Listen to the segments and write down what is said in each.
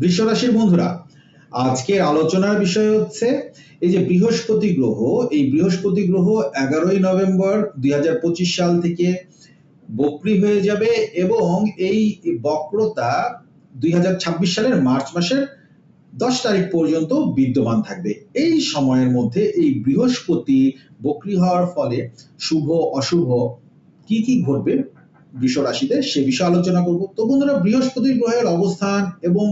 বৃষরাশির বন্ধুরা আজকের আলোচনার বিষয় হচ্ছে এই যে বৃহস্পতি গ্রহ, এই বৃহস্পতি গ্রহ এগারোই নভেম্বর দুই সাল থেকে বক্রি হয়ে যাবে এবং এই বক্রতা দুই সালের মার্চ মাসের দশ তারিখ পর্যন্ত বিদ্যমান থাকবে। এই সময়ের মধ্যে এই বৃহস্পতি বক্রি হওয়ার ফলে শুভ, অশুভ কি কি ঘটবে বৃষ সে বিষয়ে আলোচনা করব। তো বন্ধুরা, বৃহস্পতি গ্রহের অবস্থান এবং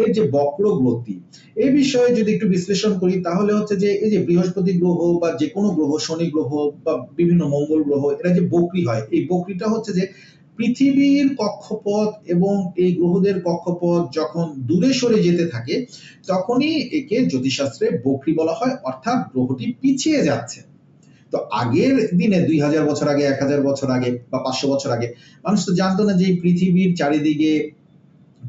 এর যে বক্র গতি এই বিষয়ে যদি একটু বিশ্লেষণ করি, তাহলে হচ্ছে যে এই যে বৃহস্পতি গ্রহ বা যে কোনো গ্রহ, শনি গ্রহ বা বিভিন্ন মঙ্গল গ্রহ, এরা যে বক্রি হয়, এই বক্রিটা হচ্ছে যে পৃথিবীর কক্ষপথ এবং এই গ্রহদের কক্ষপথ যখন দূরে সরে যেতে থাকে, তখনই একে জ্যোতিষশাস্ত্রে বক্রি বলা হয়, অর্থাৎ গ্রহটি পিছিয়ে যাচ্ছে। তো আগের দিনে দুই হাজার বছর আগে, এক হাজার বছর আগে বা পাঁচশো বছর আগে, মানুষ তো জানতো না যে পৃথিবীর চারিদিকে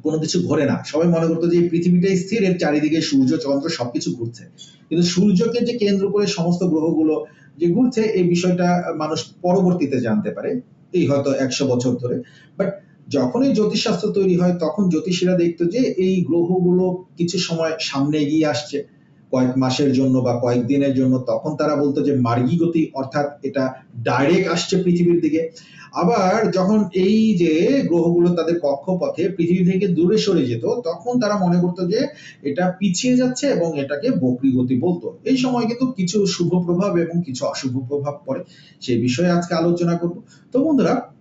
কোনো কিছু ঘোরে না। সবাই মনে করতো যে পৃথিবীটাই স্থির, এর চারিদিকে সূর্য, চন্দ্র সবকিছু ঘুরছে। কিন্তু সূর্যকে যে কেন্দ্র করে সমস্ত গ্রহগুলো যে ঘুরছে, এই বিষয়টা মানুষ পরবর্তীতে জানতে পারে। এই হয়তো একশো বছর ধরে। বাট যখনই জ্যোতিষশাস্ত্র তৈরি হয়, তখন জ্যোতিষীরা দেখতো যে এই গ্রহগুলো কিছু সময় সামনে এগিয়ে আসছে। কয়েক মাসের জন্য বা কয়েক দিনের জন্য, তখন তারা বলতো যে মার্গী গতি, অর্থাৎ এটা ডাইরেক্ট আসছে পৃথিবীর দিকে। আবার যখন এই যে গ্রহগুলো তাদের কক্ষপথে পৃথিবী থেকে দূরে সরে যেত, তখন তারা মনে করতো যে এটা পিছিয়ে যাচ্ছে এবং এটাকে বক্রী গতি বলতো। এই সময় কিন্তু কিছু শুভ প্রভাব এবং কিছু অশুভ প্রভাব পড়ে। সেই বিষয়ে আজকে আলোচনা করব। তো বন্ধুরা,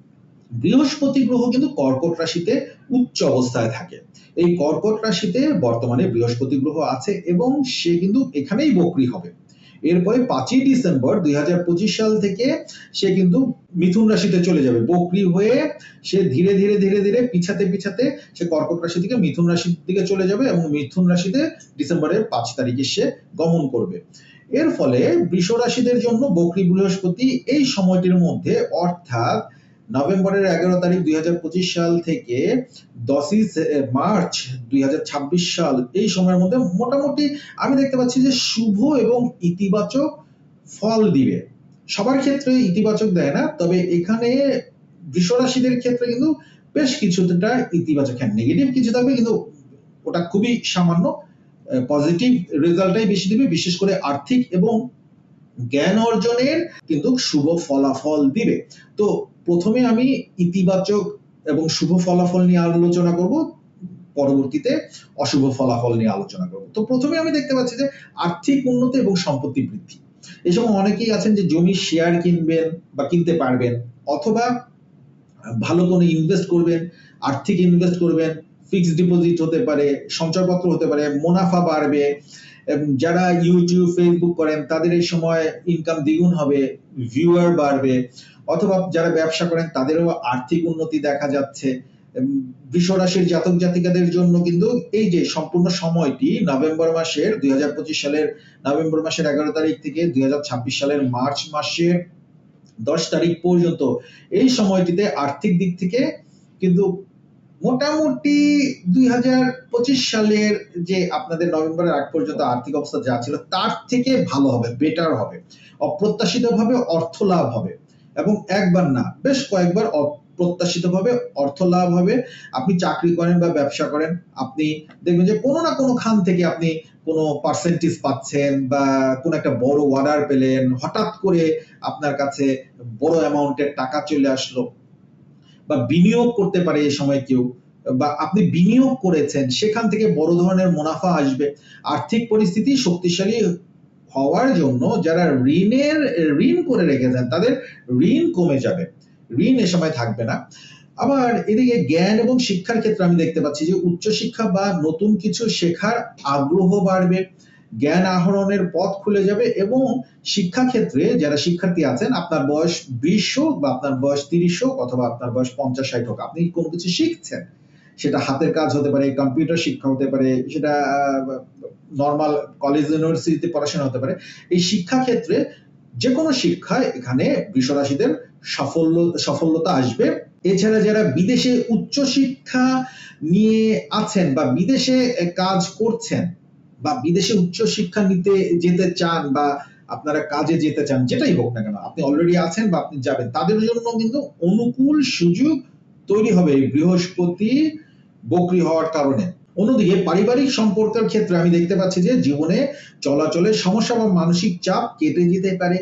বৃহস্পতি গ্রহ কিন্তু কর্কট রাশিতে উচ্চ অবস্থায় থাকে। এই কর্কট রাশিতে বর্তমানে বৃহস্পতি গ্রহ আছে এবং সে কিন্তু এখানেই বক্রি হবে। এরপরে পাঁচই ডিসেম্বর দুই সাল থেকে সে কিন্তু মিথুন রাশিতে চলে যাবে। বক্রি হয়ে সে ধীরে ধীরে ধীরে ধীরে পিছাতে পিছাতে সে কর্কট রাশি থেকে মিথুন রাশির দিকে চলে যাবে এবং মিথুন রাশিতে ডিসেম্বরের পাঁচ তারিখে সে গমন করবে। এর ফলে বৃষ রাশিদের জন্য বকরি বৃহস্পতি এই সময়টির মধ্যে অর্থাৎ নভেম্বরের এগারো তারিখ দুই হাজার পঁচিশ সাল থেকে দশই মার্চ দু হাজার ছাব্বিশ সাল এই সময়ের মধ্যে মোটামুটি আমি দেখতে পাচ্ছি যে শুভ এবং ইতিবাচক ফল দিবে। সবার ক্ষেত্রে ইতিবাচক দেয় না, তবে এখানে বৃষরাশিদের ক্ষেত্রে কিন্তু বেশ কিছুটা ইতিবাচক হ্যাঁ নেগেটিভ কিছু থাকবে কিন্তু ওটা খুবই সামান্য পজিটিভ রেজাল্টটাই বেশি দিবে, বিশেষ করে আর্থিক এবং জ্ঞান অর্জনের কিন্তু শুভ ফলাফল দিবে। তো প্রথমে আমি ইতিবাচক এবং শুভ ফলাফল নিয়ে আলোচনা করব, পরবর্তীতে অশুভ ফলাফল নিয়ে আলোচনা করব। তো প্রথমে আমি দেখতে পাচ্ছি যে আর্থিক উন্নতি এবং সম্পত্তি বৃদ্ধি। সময় অনেকেই আছেন যে জমির শেয়ার কিনবেন বা কিনতে পারবেন অথবা ভালো কোনো ইনভেস্ট করবেন, আর্থিক ইনভেস্ট করবেন ফিক্সড ডিপোজিট হতে পারে, সঞ্চয়পত্র হতে পারে, মুনাফা বাড়বে যারা ইউটিউব ফেসবুক করেন তাদের এই সময় ইনকাম দ্বিগুণ হবে ভিউয়ার বাড়বে। অথবা যারা ব্যবসা করেন, তাদেরও আর্থিক উন্নতি দেখা যাচ্ছে। বৃষ রাশির জাতক জাতিকাদের জন্য কিন্তু এই যে সম্পূর্ণ সময়টি নভেম্বর মাসের দুই হাজার পঁচিশ সালের নভেম্বর মাসের এগারো তারিখ থেকে দুই হাজার ছাব্বিশ সালের মার্চ মাসের দশ তারিখ পর্যন্ত এই সময়টিতে আর্থিক দিক থেকে কিন্তু মোটামুটি দুই হাজার পঁচিশ সালের যে আপনাদের নভেম্বরের আগ পর্যন্ত আর্থিক অবস্থা যা ছিল, তার থেকে ভালো হবে বেটার হবে। অপ্রত্যাশিতভাবে অর্থ লাভ হবে। এবং একবার না, বেশ কয়েকবার অপ্রত্যাশিতভাবে অর্থ লাভ হবে। আপনি চাকরি করেন বা ব্যবসা করেন, আপনি দেখবেন যে কোনো না কোনো খান থেকে আপনি কোনো পার্সেন্টেজ পাচ্ছেন বা কোনো একটা বড় অর্ডার পেলেন, হঠাৎ করে আপনার কাছে বড় অ্যামাউন্টের টাকা চলে আসলো বা বিনিয়োগ করতে পারে এই সময় কেউ বা আপনি বিনিয়োগ করেছেন, সেখান থেকে বড় ধরনের মুনাফা আসবে। আর্থিক পরিস্থিতি শক্তিশালী হওয়ার জন্য যারা ঋণের, ঋণ করে রেখেছেন তাদের ঋণ কমে যাবে। ঋণ এ সময় থাকবে না। আবার এদিকে জ্ঞান এবং শিক্ষার ক্ষেত্রে আমি দেখতে পাচ্ছি যে উচ্চশিক্ষা বা নতুন কিছু শেখার আগ্রহ বাড়বে, জ্ঞান আহরণের পথ খুলে যাবে এবং শিক্ষা ক্ষেত্রে যারা শিক্ষার্থী আছেন, আপনার বয়স বিশ হোক বা আপনার বয়স তিরিশ হোক অথবা আপনার বয়স পঞ্চাশ ষাট হোক, আপনি কোনো কিছু শিখছেন? সেটা হাতের কাজ হতে পারে, কম্পিউটার শিক্ষা হতে পারে, সেটা নর্মাল কলেজ ইউনিভার্সিটিতে পড়াশোনা হতে পারে, এই শিক্ষা ক্ষেত্রে যে কোনো শিক্ষায় এখানে বৃষরাশিদের সাফল্য সফলতা আসবে। এছাড়া যারা বিদেশে উচ্চ শিক্ষা নিয়ে আছেন বা বিদেশে কাজ করছেন বা বিদেশে উচ্চ শিক্ষা নিতে যেতে চান বা আপনারা কাজে যেতে চান, যেটাই হোক না কেন, আপনি অলরেডি আছেন বা আপনি যাবেন, তাদের জন্য কিন্তু অনুকূল সুযোগ তৈরি হবে বৃহস্পতি বকরি হওয়ার কারণে। অন্যদিকে পারিবারিক সম্পর্কের ক্ষেত্রে আমি দেখতে পাচ্ছি যে জীবনে চলাচলের সমস্যা বা মানসিক চাপ কেটে যেতে পারে।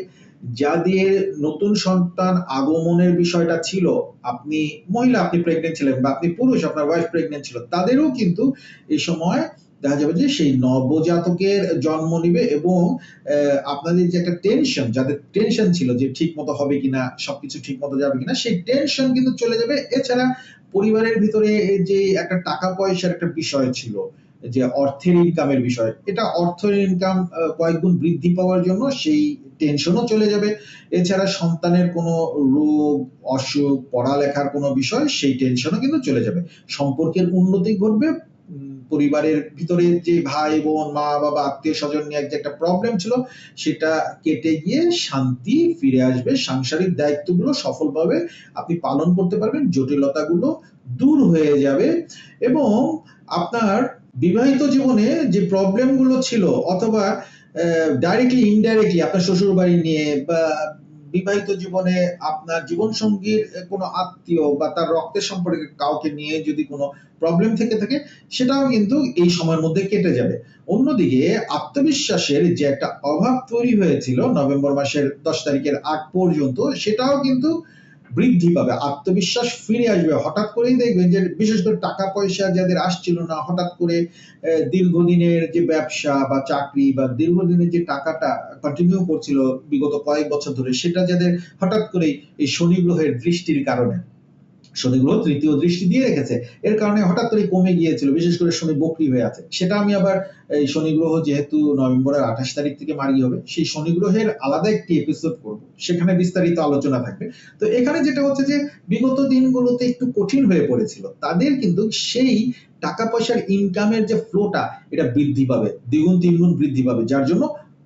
যা দিয়ে নতুন সন্তান আগমনের বিষয়টা ছিল, আপনি মহিলা আপনি প্রেগনেন্ট ছিলেন বা আপনি পুরুষ আপনার ওয়াইফ প্রেগনেন্ট ছিল, তাদেরও কিন্তু এই সময় দেখা যাবে যে সেই নবজাতকের জন্ম নিবে এবং আপনাদের যে একটা টেনশন যাদের টেনশন ছিল যে ঠিক মতো হবে কিনা, সবকিছু ঠিক মতো যাবে কিনা, সেই টেনশন কিন্তু চলে যাবে। এছাড়া পরিবারের ভিতরে যে একটা টাকা পয়সার একটা বিষয় ছিল, যে অর্থের ইনকামের বিষয়, এটা অর্থের ইনকাম কয়েক গুণ বৃদ্ধি পাওয়ার জন্য সেই টেনশনও চলে যাবে। এছাড়া সন্তানের কোনো রোগ, অসুখ, পড়ালেখার কোনো বিষয়, সেই টেনশনও কিন্তু চলে যাবে। সম্পর্কের উন্নতি ঘটবে পরিবারের ভিতরে যে ভাই, বোন, মা, বাবা, আত্মীয় স্বজন নিয়ে যে একটা প্রবলেম ছিল, সেটা কেটে গিয়ে শান্তি ফিরে আসবে। সাংসারিক দায়িত্বগুলো সফলভাবে আপনি পালন করতে পারবেন, জটিলতাগুলো দূর হয়ে যাবে এবং আপনার বিবাহিত জীবনে যে প্রবলেমগুলো ছিল অথবা ডাইরেক্টলি ইনডাইরেক্টলি আপনার শ্বশুর বাড়ি নিয়ে বা বিবাহিত জীবনে আপনার জীবন সঙ্গীর কোনো আত্মীয় বা তার রক্তের সম্পর্কে কাউকে নিয়ে যদি কোনো প্রবলেম থেকে থাকে, সেটাও কিন্তু এই সময়ের মধ্যে কেটে যাবে। অন্যদিকে আত্মবিশ্বাসের যে একটা অভাব তৈরি হয়েছিল নভেম্বর মাসের দশ তারিখের আগ পর্যন্ত, সেটাও কিন্তু বৃদ্ধি পাবে, আত্মবিশ্বাস ফিরে আসবে। হঠাৎ করেই দেখবেন যে বিশেষ করে টাকা পয়সা যাদের আসছিল না, হঠাৎ করে দীর্ঘদিনের যে ব্যবসা বা চাকরি বা দীর্ঘদিনের যে টাকাটা কন্টিনিউ করছিল বিগত কয়েক বছর ধরে, সেটা যাদের হঠাৎ করেই এই শনি গ্রহের দৃষ্টির কারণে। শনি তৃতীয় দৃষ্টি দিয়ে রেখেছে। এর কারণে হঠাৎ করে কমে গিয়েছিল, বিশেষ করে শনি বকরি হয়ে আছে। সেটা আমি আবার, এই শনি গ্রহ যেহেতু নভেম্বরের আঠাশ তারিখ থেকে মারি হবে, সেই শনি গ্রহের আলাদা একটি এপিসোড করব। সেখানে বিস্তারিত আলোচনা থাকবে। তো এখানে যেটা হচ্ছে যে, বিগত দিনগুলোতে একটু কঠিন হয়ে পড়েছিল। তাদের কিন্তু সেই টাকা পয়সার ইনকামের যে ফ্লোটা এটা বৃদ্ধি পাবে, দ্বিগুণ তিনগুণ বৃদ্ধি পাবে। যার জন্য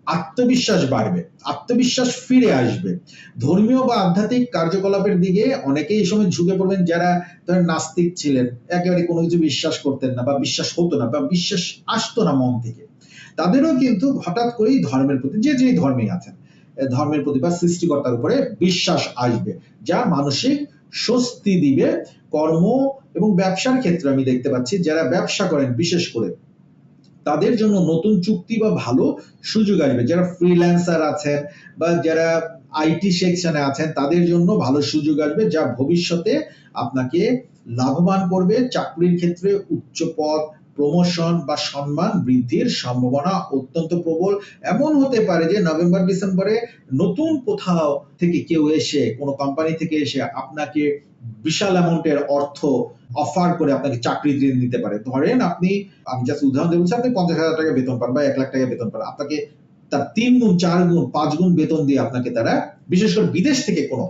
আত্মবিশ্বাস বাড়বে, আত্মবিশ্বাস ফিরে আসবে। ধর্মীয় বা আধ্যাত্মিক কার্যকলাপের দিকে অনেকেই এই সময় ঝুঁকে পড়বেন যারা ধরেন নাস্তিক ছিলেন, একেবারে কোনো কিছু বিশ্বাস করতেন না বা বিশ্বাস হতো না বা বিশ্বাস আসতো না মন থেকে। তাদেরও কিন্তু হঠাৎ করেই ধর্মের প্রতি, যে যে ধর্মে আছেন ধর্মের প্রতি বা সৃষ্টিকর্তার উপরে বিশ্বাস আসবে, যা মানসিক স্বস্তি দিবে। কর্ম এবং ব্যবসার ক্ষেত্রে আমি দেখতে পাচ্ছি, যারা ব্যবসা করেন, বিশেষ করে তাদের জন্য নতুন চুক্তি বা ভালো সুযোগ আসবে। যারা ফ্রিল্যান্সার আছেন বা যারা আইটি সেকশনে আছেন, তাদের জন্য ভালো সুযোগ আসবে যা ভবিষ্যতে আপনাকে লাভবান করবে। চাকরির ক্ষেত্রে উচ্চ পদ প্রমোশন বা সম্মান বৃদ্ধির সম্ভাবনা অত্যন্ত প্রবল। এমন হতে পারে যে নভেম্বর, ডিসেম্বরে নতুন কোথাও থেকে কেউ এসে, কোনো কোম্পানি থেকে এসে আপনাকে বিশাল অ্যামাউন্টের অর্থ অফার করে আপনাকে চাকরি দিয়ে দিতে পারে। ধরেন আপনি, আমি জাস্ট উদাহরণ দিয়ে বলছি, আপনি পঞ্চাশ হাজার টাকা বেতন পান বা এক লাখ টাকা বেতন পান। আপনাকে তার তিন গুণ, চার গুণ, পাঁচ গুণ বেতন দিয়ে আপনাকে তারা বিশেষ করে বিদেশ থেকে কোনো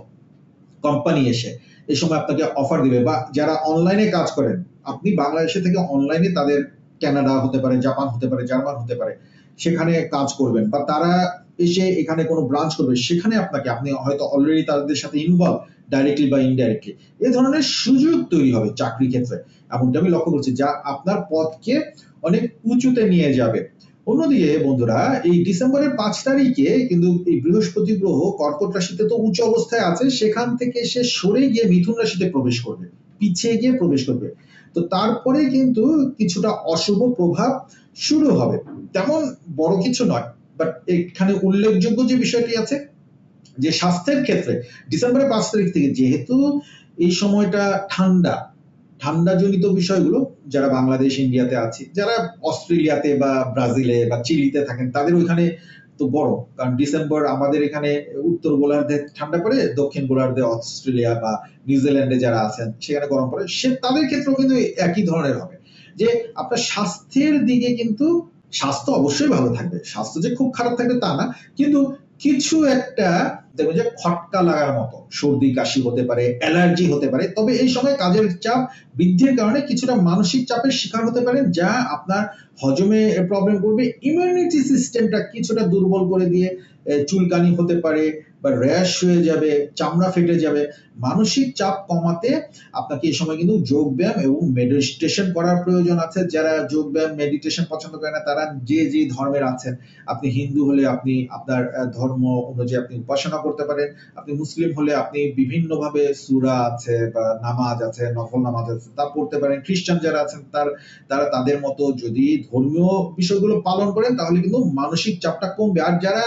কোম্পানি এসে এই সময় আপনাকে অফার দিবে বা যারা অনলাইনে কাজ করেন, আপনি বাংলাদেশে থেকে অনলাইনে তাদের কানাডা হতে পারে জাপান হতে পারে জার্মান হতে পারে, সেখানে কাজ করবেন বা তারা এসে এখানে কোনো ব্রাঞ্চ করবে, সেখানে আপনাকে, আপনি হয়তো অলরেডি তাদের সাথে ইনভলভ ডাইরেক্টলি বা ইনডাইরেক্টলি এই ধরনের সুযোগ তৈরি হবে চাকরি ক্ষেত্রে। এমনটা আমি লক্ষ্য করছি, যা আপনার পথকে অনেক উঁচুতে নিয়ে যাবে। অন্যদিকে বন্ধুরা, এই ডিসেম্বরের পাঁচ তারিখে কিন্তু এই বৃহস্পতি গ্রহ কর্কট রাশিতে তো উচ্চ অবস্থায় আছে, সেখান থেকে সে সরে গিয়ে মিথুন রাশিতে প্রবেশ করবে, পিছিয়ে গিয়ে প্রবেশ করবে। তো তারপরে কিন্তু কিছুটা অশুভ প্রভাব শুরু হবে। তেমন বড় কিছু নয় বাট এখানে উল্লেখযোগ্য যে বিষয়টি আছে যে স্বাস্থ্যের ক্ষেত্রে, ডিসেম্বরের পাঁচ তারিখ থেকে যেহেতু এই সময়টা ঠান্ডা ঠান্ডা জনিত বিষয়গুলো, যারা বাংলাদেশ, ইন্ডিয়াতে আছে, যারা অস্ট্রেলিয়াতে বা ব্রাজিলে বা চিলিতে থাকেন, তাদের ওইখানে তো গরম। কারণ ডিসেম্বর আমাদের এখানে উত্তর গোলার্ধে ঠান্ডা পড়ে, দক্ষিণ গোলার্ধে অস্ট্রেলিয়া বা নিউজিল্যান্ডে যারা আছেন, সেখানে গরম পড়ে। সে তাদের ক্ষেত্রেও কিন্তু একই ধরনের হবে। যে আপনার স্বাস্থ্যের দিকে কিন্তু স্বাস্থ্য অবশ্যই ভালো থাকবে। স্বাস্থ্য যে খুব খারাপ থাকবে তা না। কিন্তু কিছু একটা দেখবেন যে খটকা লাগার মতো। সর্দি, কাশি হতে পারে, অ্যালার্জি হতে পারে। তবে এই সময় কাজের চাপ বৃদ্ধির কারণে কিছুটা মানসিক চাপের শিকার হতে পারেন, যা আপনার হজমে প্রবলেম করবে। ইমিউনিটি সিস্টেমটা কিছুটা দুর্বল করে দিয়ে চুলকানি হতে পারে বা র্যাশ হয়ে যাবে, চামড়া ফেটে যাবে, মানসিক চাপ কমাতে আপনাকে এই সময় কিন্তু যোগ ব্যায়াম এবং মেডিটেশন করার প্রয়োজন আছে। যারা যোগ ব্যায়াম মেডিটেশন পছন্দ করে না, তারা যে যে ধর্মের আছেন, আপনি হিন্দু হলে আপনি আপনার ধর্ম অনুযায়ী আপনি উপাসনা করতে পারেন। আপনি মুসলিম হলে আপনি বিভিন্ন ভাবে সুরা আছে বা নামাজ আছে, নফল নামাজ আছে, তা পড়তে পারেন। খ্রিস্টান যারা আছেন, তার, তারা তাদের মতো যদি ধর্মীয় বিষয়গুলো পালন করেন, তাহলে কিন্তু মানসিক চাপটা কমবে। আর যারা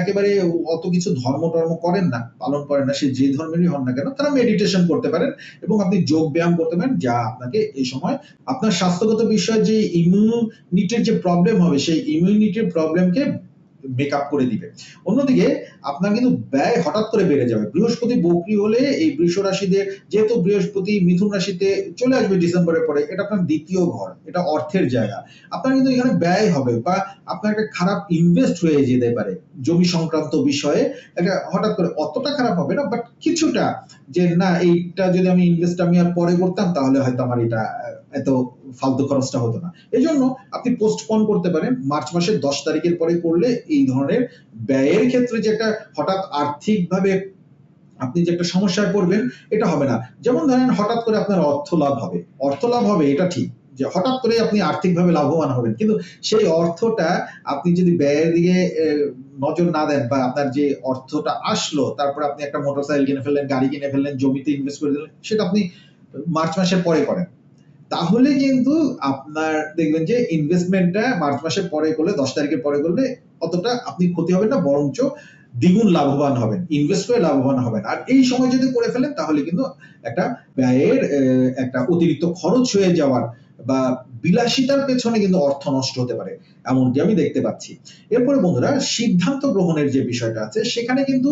একেবারে অত কিছু ধর্ম টর্ম করেন না, পালন করেন না, সে যে ধর্মেরই হন না কেন, তারা মেডিটেশন করতে পারেন এবং আপনি যোগ ব্যায়াম করতে পারেন, যা আপনাকে এই সময় আপনার স্বাস্থ্যগত বিষয়ে যে ইমিউনিটির যে প্রবলেম হবে, সেই ইমিউনিটির প্রবলেমকে মেকআপ করে দিবে। অন্যদিকে আপনার কিন্তু ব্যয় হঠাৎ করে বেড়ে যাবে। বৃহস্পতি বকরি হলে এই বৃষ রাশিদের যেহেতু বৃহস্পতি মিথুন রাশিতে চলে আসবে ডিসেম্বরের পরে, এটা আপনার দ্বিতীয় ঘর, এটা অর্থের জায়গা। আপনার কিন্তু এখানে ব্যয় হবে বা আপনার একটা খারাপ ইনভেস্ট হয়ে যেতে পারে জমি সংক্রান্ত বিষয়ে। এটা হঠাৎ করে অতটা খারাপ হবে না বাট কিছুটা যে না, এইটা যদি আমি ইনভেস্ট আমি আর পরে করতাম, তাহলে হয়তো আমার এটা এত ফালতু খরচটা হতো না। এই জন্য আপনি পোস্টপন করতে পারেন। মার্চ মাসের দশ তারিখের পরে করলে এই ধরনের ব্যয়ের ক্ষেত্রে যে একটা হঠাৎ আর্থিকভাবে আপনি যে একটা সমস্যায় পড়বেন, এটা হবে না। যেমন ধরেন হঠাৎ করে আপনার অর্থ লাভ হবে। অর্থ লাভ হবে, এটা ঠিক। যে হঠাৎ করে আপনি আর্থিকভাবে লাভবান হবেন। কিন্তু সেই অর্থটা আপনি যদি ব্যয়ের দিকে নজর না দেন বা আপনার যে অর্থটা আসলো, তারপর আপনি একটা মোটরসাইকেল কিনে ফেললেন, গাড়ি কিনে ফেললেন, জমিতে ইনভেস্ট করে দিলেন, সেটা আপনি মার্চ মাসের পরে করেন। তাহলে কিন্তু আপনার দেখবেন যে ইনভেস্টমেন্টটা মার্চ মাসের পরে করলে, দশ তারিখের পরে করলে অতটা আপনি ক্ষতি হবে না, বরঞ্চ দ্বিগুণ লাভবান হবেন ইনভেস্ট করে লাভবান হবেন। আর এই সময় যদি করে ফেলেন, তাহলে কিন্তু একটা ব্যয়ের একটা অতিরিক্ত খরচ হয়ে যাওয়ার বা বিলাসিতার পেছনে কিন্তু অর্থ নষ্ট হতে পারে, এমনটি আমি দেখতে পাচ্ছি। এরপরে বন্ধুরা, সিদ্ধান্ত গ্রহণের যে বিষয়টা আছে, সেখানে কিন্তু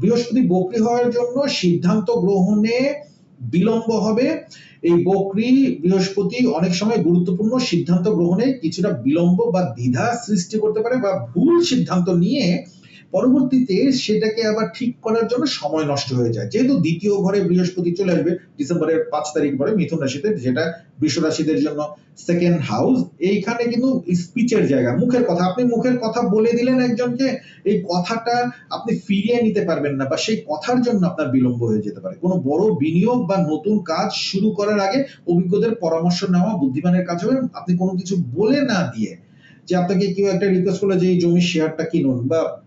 বৃহস্পতি বকরি হওয়ার জন্য সিদ্ধান্ত গ্রহণে বিলম্ব হবে। এই বকরি বৃহস্পতি অনেক সময় গুরুত্বপূর্ণ সিদ্ধান্ত গ্রহণে কিছুটা বিলম্ব বা দ্বিধা সৃষ্টি করতে পারে বা ভুল সিদ্ধান্ত নিয়ে পরবর্তীতে সেটাকে আবার ঠিক করার জন্য সময় নষ্ট হয়ে যায়। যেহেতু দ্বিতীয় ঘরে বৃহস্পতি চলে আসবে, ডিসেম্বরের পাঁচ তারিখ পরে মিথুন রাশিতে, যেটা বৃষ রাশিদের জন্য সেকেন্ড হাউস এইখানে কিন্তু স্পিচের জায়গা, মুখের কথা। আপনি মুখের কথা বলে দিলেন একজনকে, এই কথাটা আপনি ফিরিয়ে নিতে পারবেন না বা সেই কথার জন্য আপনার বিলম্ব হয়ে যেতে পারে। কোনো বড় বিনিয়োগ বা নতুন কাজ শুরু করার আগে অভিজ্ঞদের পরামর্শ নেওয়া বুদ্ধিমানের কাজ হবে। আপনি কোনো কিছু বলে না দিয়ে যে আপনাকে কেউ একটা রিকোয়েস্ট করল যে এই জমির শেয়ারটা কিনুন বা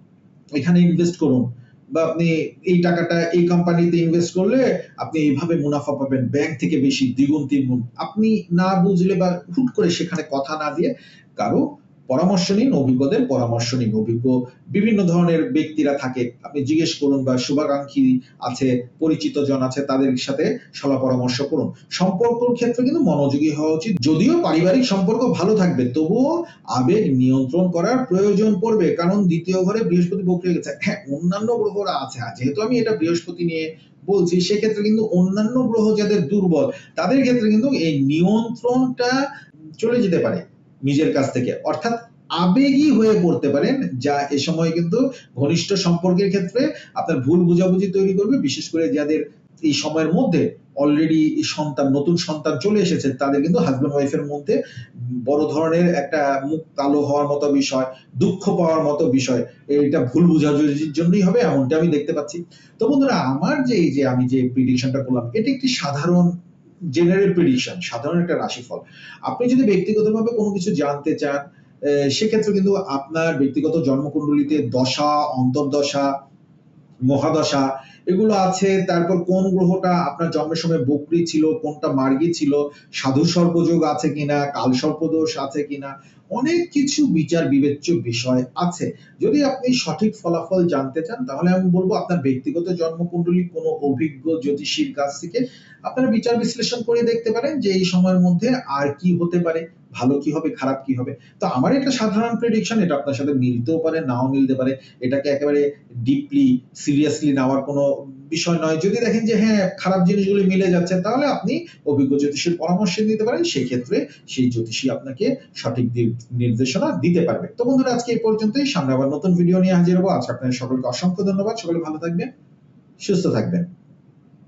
এখানে ইনভেস্ট করুন। বা আপনি এই টাকাটা এই কোম্পানিতে ইনভেস্ট করলে আপনি এইভাবে মুনাফা পাবেন ব্যাংক থেকে বেশি দ্বিগুণ তিনগুণ আপনি না বুঝলে বা হুট করে সেখানে কথা না দিয়ে কারও পরামর্শ নিন, অভিজ্ঞদের পরামর্শ নিন। অভিজ্ঞ বিভিন্ন ধরনের ব্যক্তিরা থাকে। আপনি জিজ্ঞেস করুন বা শুভাকাঙ্ক্ষী আছে, পরিচিত জন আছে, তাদের সাথে সলা পরামর্শ করুন। সম্পর্কর ক্ষেত্রে কিন্তু মনোযোগী হওয়া উচিত। যদিও পারিবারিক সম্পর্ক ভালো থাকবে, তবুও আবেগ নিয়ন্ত্রণ করার প্রয়োজন পড়বে। কারণ দ্বিতীয় ঘরে বৃহস্পতি বকরে গেছে। হ্যাঁ অন্যান্য গ্রহরা আছে। যেহেতু আমি এটা বৃহস্পতি নিয়ে বলছি, সেক্ষেত্রে কিন্তু অন্যান্য গ্রহ যাদের দুর্বল, তাদের ক্ষেত্রে কিন্তু এই নিয়ন্ত্রণটা চলে যেতে পারে। নিজের কাছ থেকে। অর্থাৎ আবেগী হয়ে পড়তে পারেন, যা এ সময় কিন্তু ঘনিষ্ঠ সম্পর্কের ক্ষেত্রে আপনার ভুল বোঝাবুঝি তৈরি করবে। বিশেষ করে যাদের এই সময়ের মধ্যে অলরেডি সন্তান, নতুন সন্তান চলে এসেছে, তাদের কিন্তু হাজব্যান্ড ওয়াইফের মধ্যে বড় ধরনের একটা মুখ কালো হওয়ার মতো বিষয়, দুঃখ পাওয়ার মতো বিষয় এটা ভুল বোঝাবুঝির জন্যই হবে, এমনটা আমি দেখতে পাচ্ছি। তো বন্ধুরা, আমার যে এই যে আমি যে প্রিডিকশনটা করলাম, এটি একটি সাধারণ জেনারেল প্রেডিকশন সাধারণ একটা রাশিফল। আপনি যদি ব্যক্তিগতভাবে কোনো কিছু জানতে চান সেক্ষেত্রে কিন্তু আপনার ব্যক্তিগত জন্মকুণ্ডলিতে দশা, অন্তর্দশা মহাদশা, এগুলো আছে। তারপর কোন গ্রহটা আপনার জন্মের সময় বকরি ছিল, কোনটা মার্গী ছিল, সাধু সর্পযোগ আছে কিনা, কাল সর্পদোষ আছে কিনা, অনেক কিছু বিচার বিবেচ্য বিষয় আছে। যদি আপনি সঠিক ফলাফল জানতে চান, তাহলে আমি বলব আপনার ব্যক্তিগত জন্মকুণ্ডলী, কোনো অভিজ্ঞ জ্যোতিষীর কাছ থেকে আপনারা বিচার বিশ্লেষণ করে দেখতে পারেন যে এই সময়ের মধ্যে আর কি হতে পারে। ভালো কি হবে, খারাপ কি হবে? তো আমার একটা সাধারণ প্রেডিকশন এটা আপনার সাথে মিলতেও পারে, নাও মিলতে পারে। এটাকে একেবারে ডিপলি সিরিয়াসলি নেওয়ার কোনো বিষয় নয়। যদি দেখেন যে হ্যাঁ খারাপ জিনিসগুলি মিলে যাচ্ছে, তাহলে আপনি অভিজ্ঞ জ্যোতিষীর পরামর্শ নিতে পারেন। সেক্ষেত্রে সেই জ্যোতিষী আপনাকে সঠিক নির্দেশনা দিতে পারবে। তো বন্ধুরা, আজকে এই পর্যন্তই। সামনে আবার নতুন ভিডিও নিয়ে হাজির হব। আজ আপনাদের সকলকে অসংখ্য ধন্যবাদ। সকলে ভালো থাকবেন, সুস্থ থাকবেন।